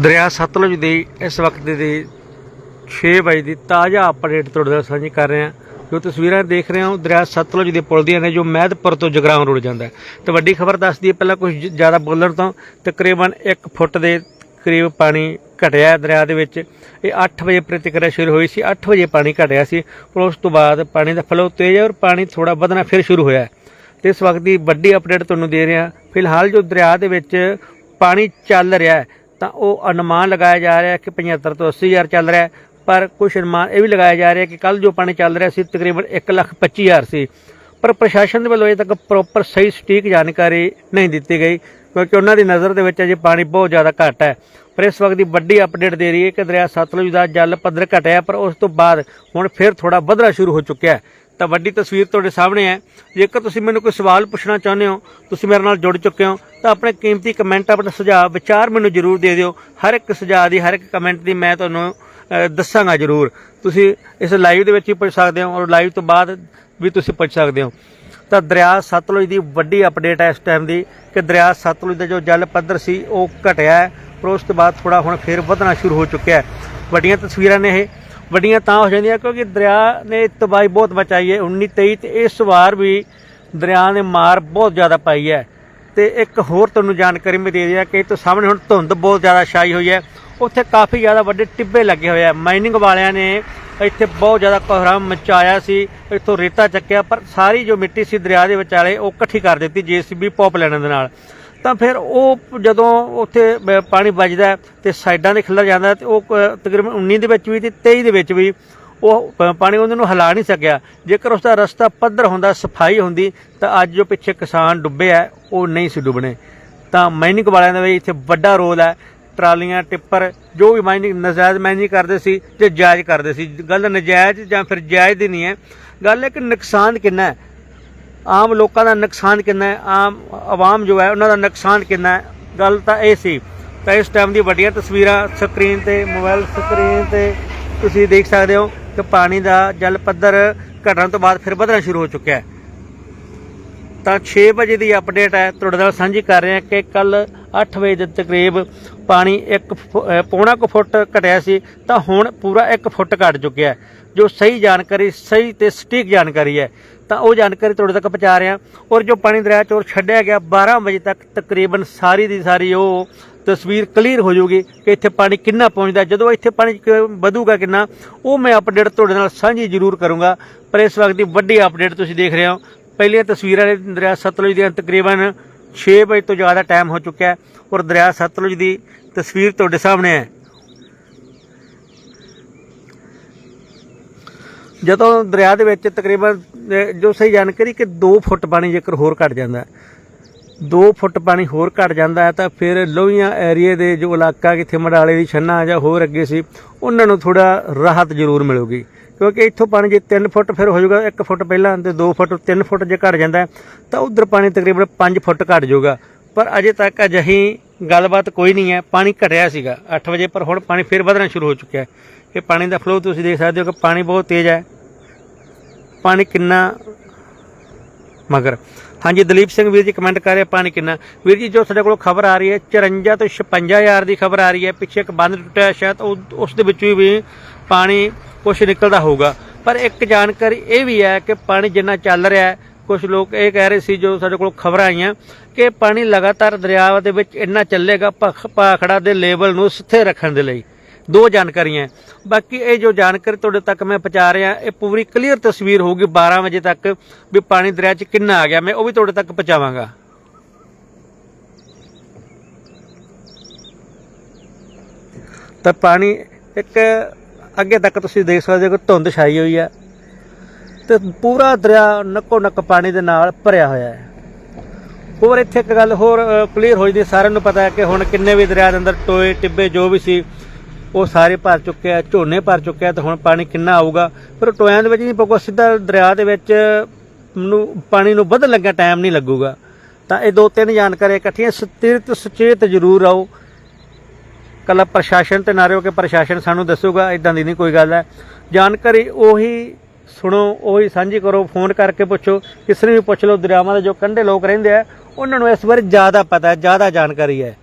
ਦਰਿਆ ਸਤਲੁਜ ਦੀ ਇਸ ਵਕਤ ਦੀ 6 ਵਜੇ ਦੀ ਤਾਜ਼ਾ ਅਪਡੇਟ ਤੁਹਾਡੇ ਨਾਲ ਸਾਂਝੀ ਕਰ ਰਹੇ ਹਾਂ। ਜੋ ਤਸਵੀਰਾਂ ਦੇਖ ਰਹੇ ਹੋ ਦਰਿਆ ਸਤਲੁਜ ਦੇ ਪੁਲ ਦੀਆਂ ਨੇ, ਜੋ ਮਹਿਦਪੁਰ ਤੋਂ ਜਗਰਾਉਂ ਰੋਡ ਜਾਂਦਾ ਹੈ। ਤੇ ਵੱਡੀ ਖਬਰ ਦੱਸਦੀ ਹੈ ਪਹਿਲਾਂ ਕੁਝ ਜ਼ਿਆਦਾ ਬੋਲਣ ਤੋਂ, ਤਕਰੀਬਨ 1 ਫੁੱਟ ਦੇ ਕਰੀਬ ਪਾਣੀ ਘਟਿਆ ਦਰਿਆ ਦੇ ਵਿੱਚ। ਇਹ 8 ਵਜੇ ਪ੍ਰਤੀਕਿਰਿਆ ਸ਼ੁਰੂ ਹੋਈ ਸੀ 8 ਵਜੇ ਪਾਣੀ ਘਟਿਆ ਸੀ। ਪਰ ਉਸ ਤੋਂ ਬਾਅਦ ਪਾਣੀ ਦਾ ਫਲੋ ਤੇਜ਼ ਹੈ ਔਰ ਪਾਣੀ ਥੋੜਾ ਵਧਣਾ ਫਿਰ ਸ਼ੁਰੂ ਹੋਇਆ ਹੈ। ਤੇ ਇਸ ਵਕਤ ਦੀ ਵੱਡੀ ਅਪਡੇਟ ਤੁਹਾਨੂੰ ਦੇ ਰਿਹਾ ਫਿਲਹਾਲ ਜੋ ਦਰਿਆ ਦੇ ਵਿੱਚ ਪਾਣੀ ਚੱਲ ਰਿਹਾ ਹੈ ਤਾਂ ਉਹ ਅਨੁਮਾਨ ਲਗਾਇਆ ਜਾ ਰਿਹਾ ਕਿ 75 ਤੋਂ 80 ਹਜ਼ਾਰ ਚੱਲ ਰਿਹਾ ਪਰ ਕੁਝ ਅਨੁਮਾਨ ਇਹ ਵੀ ਲਗਾਇਆ ਜਾ ਰਿਹਾ ਕਿ ਕੱਲ ਜੋ ਪਾਣੀ ਚੱਲ ਰਿਹਾ ਸੀ, ਤਕਰੀਬਨ 1 ਲੱਖ 25 ਹਜ਼ਾਰ ਸੀ। ਪਰ ਪ੍ਰਸ਼ਾਸਨ ਦੇ ਵੱਲੋਂ ਅਜੇ ਤੱਕ ਪ੍ਰੋਪਰ ਸਹੀ ਸਟੀਕ ਜਾਣਕਾਰੀ ਨਹੀਂ ਦਿੱਤੀ ਗਈ, ਕਿਉਂਕਿ ਉਹਨਾਂ ਦੀ ਨਜ਼ਰ ਦੇ ਵਿੱਚ ਅਜੇ ਪਾਣੀ ਬਹੁਤ ਜ਼ਿਆਦਾ ਘੱਟ ਹੈ। ਪਰ ਇਸ ਵਕਤ ਦੀ ਵੱਡੀ ਅਪਡੇਟ ਦੇ ਰਹੀ ਹੈ ਕਿ ਦਰਿਆ ਸਤਲੁਜ ਦਾ ਜਲ ਪੱਧਰ ਘਟਿਆ, ਪਰ ਉਸ ਤੋਂ ਬਾਅਦ ਹੁਣ ਫਿਰ ਥੋੜਾ ਵਧਣਾ ਸ਼ੁਰੂ ਹੋ ਚੁੱਕਿਆ ਹੈ। ਤਾਂ ਵੱਡੀ ਤਸਵੀਰ ਤੁਹਾਡੇ ਸਾਹਮਣੇ ਹੈ। ਜੇਕਰ ਤੁਸੀਂ ਮੈਨੂੰ ਕੋਈ ਸਵਾਲ ਪੁੱਛਣਾ ਚਾਹੁੰਦੇ ਹੋ, ਤੁਸੀਂ ਮੇਰੇ ਨਾਲ ਜੁੜ ਚੁੱਕੇ ਹੋ, ਤਾਂ ਆਪਣੇ ਕੀਮਤੀ ਕਮੈਂਟ ਆਪਣੇ ਸੁਝਾਅ, ਵਿਚਾਰ ਮੈਨੂੰ ਜ਼ਰੂਰ ਦੇ ਦਿਓ। ਹਰ ਇੱਕ ਸੁਝਾਅ ਦੀ, ਹਰ ਇੱਕ ਕਮੈਂਟ ਦੀ ਮੈਂ ਤੁਹਾਨੂੰ ਦੱਸਾਂਗਾ ਜ਼ਰੂਰ। ਤੁਸੀਂ ਇਸ ਲਾਈਵ ਦੇ ਵਿੱਚ ਹੀ ਪੁੱਛ ਸਕਦੇ ਹੋ ਔਰ ਲਾਈਵ ਤੋਂ ਬਾਅਦ ਵੀ ਤੁਸੀਂ ਪੁੱਛ ਸਕਦੇ ਹੋ। ਤਾਂ ਦਰਿਆ ਸਤਲੁਜ ਦੀ ਵੱਡੀ ਅਪਡੇਟ ਹੈ ਇਸ ਟਾਈਮ ਦੀ ਕਿ ਦਰਿਆ ਸਤਲੁਜ ਦਾ ਜੋ ਜਲ ਪੱਧਰ ਸੀ, ਉਹ ਘਟਿਆ ਹੈ ਪਰ ਉਸ ਤੋਂ ਬਾਅਦ ਥੋੜਾ ਹੁਣ ਫੇਰ ਵਧਣਾ ਸ਼ੁਰੂ ਹੋ ਚੁੱਕਿਆ ਹੈ। ਵੱਡੀਆਂ ਤਸਵੀਰਾਂ ਨੇ ਇਹ। ਵੱਡੀਆਂ ਤਾਂ ਹੋ ਜਾਂਦੀਆਂ ਕਿਉਂਕਿ ਦਰਿਆ ਨੇ ਤਬਾਹੀ ਬਹੁਤ ਮਚਾਈ ਹੈ। 19 23 ਤੇ ਇਸ ਵਾਰ ਵੀ ਦਰਿਆ ਨੇ ਮਾਰ ਬਹੁਤ ਜ਼ਿਆਦਾ ਪਾਈ ਹੈ। ਤੇ ਇੱਕ ਹੋਰ ਤੁਹਾਨੂੰ ਜਾਣਕਾਰੀ ਮੈਂ ਦੇ ਦਿਆਂ ਕਿ ਤੋਂ ਸਾਹਮਣੇ ਹੁਣ ਧੁੰਦ ਬਹੁਤ ਜ਼ਿਆਦਾ ਛਾਈ ਹੋਈ ਹੈ। ਉੱਥੇ ਕਾਫੀ ਜ਼ਿਆਦਾ ਵੱਡੇ ਟਿੱਬੇ ਲੱਗੇ ਹੋਏ ਆ। ਮਾਈਨਿੰਗ ਵਾਲਿਆਂ ਨੇ ਇੱਥੇ ਬਹੁਤ ਜ਼ਿਆਦਾ ਕੋਹਰਾ ਮਚਾਇਆ ਸੀ, ਇੱਥੋਂ ਰੇਤਾ ਚੱਕਿਆ, ਪਰ ਸਾਰੀ ਜੋ ਮਿੱਟੀ ਸੀ ਦਰਿਆ ਦੇ ਵਿਚਾਲੇ ਉਹ ਇਕੱਠੀ ਕਰ ਦਿੱਤੀ ਜੀਸੀਬੀ ਪੌਪ ਲੈਣ ਦੇ ਨਾਲ। ਤਾਂ ਫਿਰ ਉਹ ਜਦੋਂ ਉੱਥੇ ਪਾਣੀ ਵੱਜਦਾ ਹੈ ਤੇ ਸਾਈਡਾਂ ਦੇ ਖਿਲਰ ਜਾਂਦਾ ਹੈ ਤੇ ਉਹ ਕ- ਤਕਰੀਬਨ 19 ਦੇ ਵਿੱਚ ਵੀ ਤੇ 23 ਦੇ ਵਿੱਚ ਵੀ ਉਹ ਪਾਣੀ ਉਹਨਾਂ ਨੂੰ ਹਿਲਾ ਨਹੀਂ ਸਕਿਆ। ਜੇਕਰ ਉਸ ਦਾ ਰਸਤਾ ਪੱਧਰ ਹੁੰਦਾ, ਸਫ਼ਾਈ ਹੁੰਦੀ, ਤਾਂ ਅੱਜ ਜੋ ਪਿੱਛੇ ਕਿਸਾਨ ਡੁੱਬੇ ਆ ਉਹ ਨਹੀਂ ਸੀ ਡੁੱਬਣੇ। ਤਾਂ ਮਾਈਨਿੰਗ ਵਾਲਿਆਂ ਦਾ ਵੀ ਇੱਥੇ ਵੱਡਾ ਰੋਲ ਹੈ, ਟਰਾਲੀਆਂ, ਟਿੱਪਰ, ਜੋ ਵੀ ਮਾਈਨਿੰਗ ਨਜਾਇਜ਼ ਮਾਈਨਿੰਗ ਕਰਦੇ ਸੀ ਜੇ ਜਾਇਜ਼ ਕਰਦੇ ਸੀ। ਗੱਲ ਨਜਾਇਜ਼ ਜਾਂ ਫਿਰ ਜਾਇਜ਼ ਦੀ ਨਹੀਂ ਹੈ। ਗੱਲ ਹੈ ਕਿ ਨੁਕਸਾਨ ਕਿੰਨਾ ਹੈ? ਆਮ ਲੋਕਾਂ ਦਾ ਨੁਕਸਾਨ ਕਿੰਨਾ ਹੈ? ਆਮ ਆਵਾਮ ਜੋ ਹੈ, ਉਹਨਾਂ ਦਾ ਨੁਕਸਾਨ ਕਿੰਨਾ ਹੈ? ਗੱਲ ਤਾਂ ਇਹ ਸੀ ਤਾਂ ਇਸ ਟਾਈਮ ਦੀ ਵੱਡੀਆਂ ਤਸਵੀਰਾਂ ਸਕਰੀਨ ਤੇ ਮੋਬਾਈਲ ਸਕਰੀਨ ਤੇ ਤੁਸੀਂ ਦੇਖ ਸਕਦੇ ਹੋ ਕਿ ਪਾਣੀ ਦਾ ਜਲ ਪੱਧਰ ਘਟਣ ਤੋਂ ਬਾਅਦ ਫਿਰ ਵਧਣਾ ਸ਼ੁਰੂ ਹੋ ਚੁੱਕਿਆ ਹੈ। ਤਾਂ 6 ਵਜੇ ਦੀ ਅਪਡੇਟ ਹੈ, ਤੁਹਾਡੇ ਨਾਲ ਸਾਂਝੀ ਕਰ ਰਹੇ ਹਾਂ ਕਿ ਕੱਲ 8 ਵਜੇ ਦੇ ਤਕਰੀਬ ਪਾਣੀ 1 ਪੌਣਾ ਕੁ ਫੁੱਟ ਘਟਿਆ ਸੀ, ਤਾਂ ਹੁਣ ਪੂਰਾ 1 ਫੁੱਟ ਘਟ ਚੁੱਕਿਆ ਜੋ ਸਹੀ ਜਾਣਕਾਰੀ, ਸਹੀ ਤੇ ਸਟੀਕ ਜਾਣਕਾਰੀ ਹੈ, ਤਾਂ ਉਹ ਜਾਣਕਾਰੀ ਤੁਹਾਡੇ ਤੱਕ ਪਹੁੰਚਾ ਰਿਹਾ ਔਰ ਜੋ ਪਾਣੀ ਦਰਿਆ ਚੋਂ ਛੱਡਿਆ ਗਿਆ 12 ਵਜੇ ਤੱਕ, ਤਕਰੀਬਨ ਸਾਰੀ ਦੀ ਸਾਰੀ ਉਹ ਤਸਵੀਰ ਕਲੀਅਰ ਹੋ ਜਾਊਗੀ ਕਿ ਇੱਥੇ ਪਾਣੀ ਕਿੰਨਾ ਪਹੁੰਚਦਾ ਜਦੋਂ ਇੱਥੇ ਪਾਣੀ ਵਧੂਗਾ ਕਿੰਨਾ, ਉਹ ਮੈਂ ਅਪਡੇਟ ਤੁਹਾਡੇ ਨਾਲ ਸਾਂਝੀ ਜ਼ਰੂਰ ਕਰੂੰਗਾ। ਪਰ ਇਸ ਵਕਤ ਦੀ ਵੱਡੀ ਅਪਡੇਟ ਤੁਸੀਂ ਦੇਖ ਰਹੇ ਹੋ। ਪਹਿਲੀਆਂ ਤਸਵੀਰਾਂ ਨੇ ਦਰਿਆ ਸਤਲੁਜ ਦੀਆਂ ਤਕਰੀਬਨ 6 ਵਜੇ ਤੋਂ ਜ਼ਿਆਦਾ ਟਾਈਮ ਹੋ ਚੁੱਕਿਆ ਹੈ ਔਰ ਦਰਿਆ ਸਤਲੁਜ ਦੀ ਤਸਵੀਰ ਤੁਹਾਡੇ ਸਾਹਮਣੇ ਹੈ। ਜਦੋਂ ਦਰਿਆ ਦੇ ਵਿੱਚ ਤਕਰੀਬਨ ਜੋ ਸਹੀ ਜਾਣਕਾਰੀ ਕਿ 2 ਫੁੱਟ ਪਾਣੀ ਜੇਕਰ ਹੋਰ ਘਟ ਜਾਂਦਾ ਹੈ 2 ਫੁੱਟ ਪਾਣੀ ਹੋਰ ਘਟ ਜਾਂਦਾ ਹੈ ਤਾਂ ਫਿਰ ਲੋਹੀਆਂ ਏਰੀਏ ਦੇ ਜੋ ਇਲਾਕਾ ਕਿਥੇ ਮਡਾਲੇ ਦੀ ਛੰਨਾ ਜਾਂ ਹੋਰ ਅੱਗੇ ਸੀ, ਉਹਨਾਂ ਨੂੰ ਥੋੜਾ ਰਾਹਤ ਜ਼ਰੂਰ ਮਿਲੂਗੀ। ਕਿਉਂਕਿ ਇੱਥੋਂ ਪਾਣੀ ਜੇ 3 ਫੁੱਟ ਫਿਰ ਹੋ ਜਾਊਗਾ 1 ਫੁੱਟ ਪਹਿਲਾਂ ਤੇ 2 ਫੁੱਟ 3 ਫੁੱਟ ਜੇ ਘਟ ਜਾਂਦਾ ਤਾਂ ਉਧਰ ਪਾਣੀ ਤਕਰੀਬਨ 5 ਫੁੱਟ ਘਟ ਜਾਊਗਾ। ਪਰ ਅਜੇ ਤੱਕ ਅਜਿਹੀ ਗੱਲਬਾਤ ਕੋਈ ਨਹੀਂ ਹੈ। ਪਾਣੀ ਘਟਿਆ ਸੀਗਾ 8 ਵਜੇ, ਪਰ ਹੁਣ ਪਾਣੀ ਫਿਰ ਵਧਣਾ ਸ਼ੁਰੂ ਹੋ ਚੁੱਕਿਆ ਹੈ। ਇਹ ਪਾਣੀ ਦਾ ਫਲੋ ਤੁਸੀਂ ਦੇਖ ਸਕਦੇ ਹੋ ਕਿ ਪਾਣੀ ਬਹੁਤ ਤੇਜ਼ ਹੈ। ਪਾਣੀ ਕਿੰਨਾ ਮਗਰ। ਹਾਂਜੀ, ਦਲੀਪ ਸਿੰਘ ਵੀਰ ਜੀ ਕਮੈਂਟ ਕਰ ਰਿਹਾ, ਪਾਣੀ ਕਿੰਨਾ। ਵੀਰ ਜੀ, ਜੋ ਸਾਡੇ ਕੋਲ ਖਬਰ ਆ ਰਹੀ ਹੈ 54 ਤੋਂ 56 ਹਜ਼ਾਰ ਦੀ ਖਬਰ ਆ ਰਹੀ ਹੈ। ਪਿੱਛੇ ਇੱਕ ਬੰਦ ਟੁੱਟਿਆ ਸ਼ਾਇਦ, ਉਹ- ਉਸ ਦੇ ਵਿੱਚ ਵੀ ਪਾਣੀ ਕੁਝ ਨਿਕਲਦਾ ਹੋਊਗਾ। ਪਰ ਇੱਕ ਜਾਣਕਾਰੀ ਇਹ ਵੀ ਹੈ ਕਿ ਪਾਣੀ ਜਿੰਨਾ ਚੱਲ ਰਿਹਾ ਹੈ ਕੁਝ ਲੋਕ ਇਹ ਕਹਿ ਰਹੇ ਸੀ ਜੋ ਸਾਡੇ ਕੋਲ ਖਬਰਾਂ ਆਈਆਂ ਕਿ ਪਾਣੀ ਲਗਾਤਾਰ ਦਰਿਆ ਦੇ ਵਿੱਚ ਇੰਨਾ ਚੱਲੇਗਾ ਭਖ- ਭਾਖੜਾ ਦੇ ਲੈਵਲ ਨੂੰ ਸਥਿਰ ਰੱਖਣ ਦੇ ਲਈ। ਦੋ ਜਾਣਕਾਰੀਆਂ ਬਾਕੀ ਇਹ ਜੋ ਜਾਣਕਾਰੀ ਤੁਹਾਡੇ ਤੱਕ ਮੈਂ ਪਹੁੰਚਾ ਰਿਹਾ, ਇਹ ਪੂਰੀ ਕਲੀਅਰ ਤਸਵੀਰ ਹੋਊਗੀ 12 ਵਜੇ ਤੱਕ ਵੀ ਪਾਣੀ ਦਰਿਆ 'ਚ ਕਿੰਨਾ ਆ ਗਿਆ। ਮੈਂ ਉਹ ਵੀ ਤੁਹਾਡੇ ਤੱਕ ਪਹੁੰਚਾਵਾਂਗਾ। ਤਾਂ ਪਾਣੀ ਇੱਕ ਅੱਗੇ ਤੱਕ ਤੁਸੀਂ ਦੇਖ ਸਕਦੇ ਹੋ ਕਿ ਧੁੰਦ ਛਾਈ ਹੋਈ ਹੈ ਤੇ ਪੂਰਾ ਦਰਿਆ ਨੱਕੋ ਨੱਕ ਪਾਣੀ ਦੇ ਨਾਲ ਭਰਿਆ ਹੋਇਆ ਹੈ। ਹੋਰ ਇੱਥੇ ਇੱਕ ਗੱਲ ਹੋਰ ਕਲੀਅਰ ਹੋ ਜਾਂਦੀ ਸਾਰਿਆਂ ਨੂੰ ਪਤਾ ਹੈ ਕਿ ਹੁਣ ਕਿੰਨੇ ਵੀ ਦਰਿਆ ਦੇ ਅੰਦਰ ਟੋਏ, ਟਿੱਬੇ ਜੋ ਵੀ ਸੀ, ਉਹ ਸਾਰੇ ਭਰ ਚੁੱਕੇ ਆ, ਝੋਨੇ ਭਰ ਚੁੱਕੇ ਆ ਤੇ ਹੁਣ ਪਾਣੀ ਕਿੰਨਾ ਆਊਗਾ। ਪਰ ਟੋਇਆਂ ਦੇ ਵਿੱਚ ਨਹੀਂ ਪਊਗਾ, ਸਿੱਧਾ ਦਰਿਆ ਦੇ ਵਿੱਚ ਨੂੰ ਪਾਣੀ ਨੂੰ ਵਧਣ ਲੱਗਿਆ ਟਾਈਮ ਨਹੀਂ ਲੱਗੂਗਾ। ਤਾਂ ਇਹ ਦੋ ਤਿੰਨ ਜਾਣਕਾਰੀਆਂ ਇਕੱਠੀਆਂ ਸਤਿਰਤ ਸੁਚੇਤ ਜ਼ਰੂਰ ਆਓ ਕੱਲਾ ਪ੍ਰਸ਼ਾਸਨ ਤੇ ਨਾ ਰਹੋ ਕਿ ਪ੍ਰਸ਼ਾਸਨ ਸਾਨੂੰ ਦੱਸੂਗਾ ਇਦਾਂ ਦੀ ਨਹੀਂ ਕੋਈ ਗੱਲ ਹੈ। ਜਾਣਕਾਰੀ ਉਹੀ ਸੁਣੋ, ਉਹੀ ਸਾਂਝੀ ਕਰੋ, ਫੋਨ ਕਰਕੇ ਪੁੱਛੋ, ਕਿਸੇ ਨੂੰ ਵੀ ਪੁੱਛ ਲਓ, ਦਰਿਆਵਾਂ ਦੇ ਜੋ ਕੰਢੇ ਲੋਕ ਰਹਿੰਦੇ ਆ, ਉਹਨਾਂ ਨੂੰ ਇਸ ਬਾਰੇ ਜ਼ਿਆਦਾ ਪਤਾ ਹੈ, ਜ਼ਿਆਦਾ ਜਾਣਕਾਰੀ ਹੈ।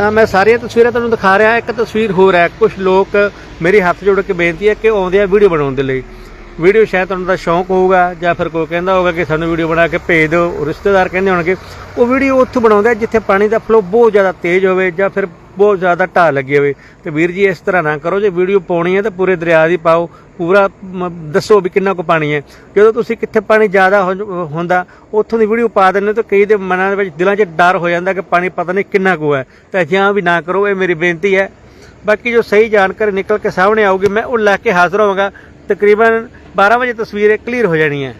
ਤਾਂ ਮੈਂ ਸਾਰੀਆਂ ਤਸਵੀਰਾਂ ਤੁਹਾਨੂੰ ਦਿਖਾ ਰਿਹਾ, ਇੱਕ ਤਸਵੀਰ ਹੋਰ ਹੈ ਕੁਝ ਲੋਕ ਮੇਰੇ ਹੱਥ ਜੋੜ ਕੇ ਬੇਨਤੀ ਹੈ ਕਿ ਆਉਂਦੇ ਆ ਵੀਡੀਓ ਬਣਾਉਣ ਦੇ ਲਈ। ਵੀਡੀਓ ਸ਼ਾਇਦ ਤੁਹਾਨੂੰ ਦਾ ਸ਼ੌਂਕ ਹੋਊਗਾ ਜਾਂ ਫਿਰ ਕੋਈ ਕਹਿੰਦਾ ਹੋਊਗਾ ਕਿ ਸਾਨੂੰ ਵੀਡੀਓ ਬਣਾ ਕੇ ਭੇਜ ਦਿਓ ਰਿਸ਼ਤੇਦਾਰ ਕਹਿੰਦੇ ਹੋਣਗੇ, ਉਹ ਵੀਡੀਓ ਉੱਥੇ ਬਣਾਉਂਦਾ ਜਿੱਥੇ ਪਾਣੀ ਦਾ ਫਲੋ ਬਹੁਤ ਜ਼ਿਆਦਾ ਤੇਜ਼ ਹੋਵੇ ਜਾਂ ਫਿਰ ਬਹੁਤ ਜ਼ਿਆਦਾ ਢਾਹ ਲੱਗੀ ਹੋਵੇ। ਤੇ ਵੀਰ ਜੀ, ਇਸ ਤਰ੍ਹਾਂ ਨਾ ਕਰੋ, ਜੇ ਵੀਡੀਓ ਪਾਉਣੀ ਹੈ ਤਾਂ ਪੂਰੇ ਦਰਿਆ ਦੀ ਪਾਓ, ਪੂਰਾ ਦੱਸੋ ਵੀ ਕਿੰਨਾ ਕੁ ਪਾਣੀ ਹੈ। ਜਦੋਂ ਤੁਸੀਂ ਕਿੱਥੇ ਪਾਣੀ ਜ਼ਿਆਦਾ ਹੋ- ਹੁੰਦਾ, ਉੱਥੋਂ ਦੀ ਵੀਡੀਓ ਪਾ ਦਿੰਦੇ ਹੋ ਤਾਂ ਕਈ ਦੇ ਮਨਾਂ ਦੇ ਵਿੱਚ, ਦਿਲਾਂ 'ਚ ਡਰ ਹੋ ਜਾਂਦਾ ਕਿ ਪਾਣੀ ਪਤਾ ਨਹੀਂ ਕਿੰਨਾ ਕੁ ਹੈ। ਤਾਂ ਜਾਂ ਵੀ ਨਾ ਕਰੋ, ਇਹ ਮੇਰੀ ਬੇਨਤੀ ਹੈ। ਬਾਕੀ ਜੋ ਸਹੀ ਜਾਣਕਾਰੀ ਨਿਕਲ ਕੇ ਸਾਹਮਣੇ ਆਊਗੀ, ਮੈਂ ਉਹ ਲੈ ਕੇ ਹਾਜ਼ਰ ਹੋਵਾਂਗਾ। ਤਕਰੀਬਨ 12 ਵਜੇ ਤਸਵੀਰ ਕਲੀਅਰ ਹੋ ਜਾਣੀ ਹੈ।